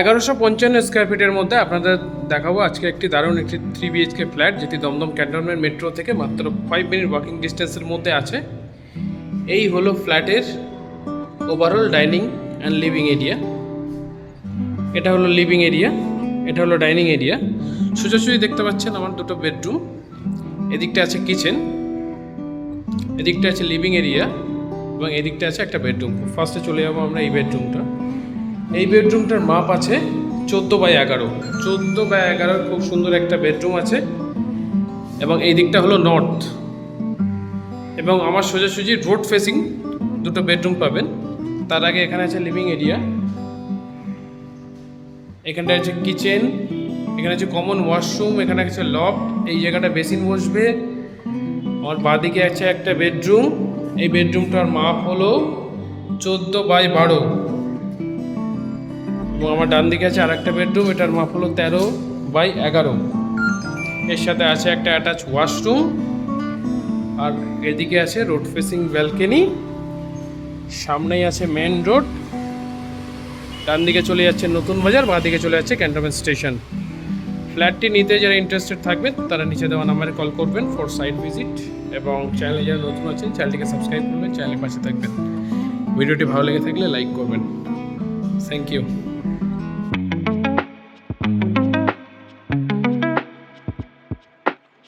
এগারোশো পঞ্চান্ন স্কোয়ার ফিটের মধ্যে আপনাদের দেখাবো আজকে একটি দারুণ একটি থ্রি বিএইচকে ফ্ল্যাট যেটি দমদম ক্যান্টনমেন্ট মেট্রো থেকে মাত্র ফাইভ মিনিট ওয়াকিং ডিস্টেন্সের মধ্যে আছে। এই হলো ফ্ল্যাটের overall dining and living area এটা হলো লিভিং এরিয়া এটা হলো ডাইনিং এরিয়া সোজাসুজি দেখতে পাচ্ছেন আমার দুটো বেডরুম এদিকটা আছে কিচেন এদিকটা আছে লিভিং এরিয়া এবং এদিকটা আছে একটা বেডরুম ফার্স্টে চলে যাব আমরা এই বেডরুমটা এই বেডরুমটার মাপ আছে চোদ্দ বাই এগারো। চোদ্দ বাই এগারো খুব সুন্দর একটা বেডরুম আছে। এবং এই দিকটা হলো নর্থ। এবং আমার সোজাসুজি রোড ফেসিং দুটো বেডরুম পাবেন। তার আগে এখানে আছে লিভিং এরিয়া। এখানটা আছে কিচেন, এখানে আছে কমন ওয়াশরুম, এখানে আছে লফট। এই জায়গাটা বেসিন বসবে। আমার বাঁদিকে আছে একটা বেডরুম। এই বেডরুমটার মাপ হলো চোদ্দ বাই বারো। এবং আমার ডান দিকে আছে আরেকটা বেডরুম এটার মাপ হলো তেরো বাই এগারো। এর সাথে আছে একটা অ্যাটাচ ওয়াশরুম আর এদিকে আছে রোড ফেসিং ব্যালকনি সামনেই আছে মেন রোড ডান দিকে চলে যাচ্ছে নতুন বাজার, বাঁ দিকে চলে যাচ্ছে ক্যান্টনমেন্ট স্টেশন ফ্ল্যাটটি নিতে যারা ইন্টারেস্টেড থাকবেন, তারা নিচে দেওয়া নাম্বারে কল করবেন ফর সাইট ভিজিট এবং চ্যানেলে যারা নতুন আছেন চ্যানেলটিকে সাবস্ক্রাইব করবেন চ্যানেলের পাশে থাকবেন। ভিডিওটি ভালো লেগে থাকলে লাইক করবেন। Thank you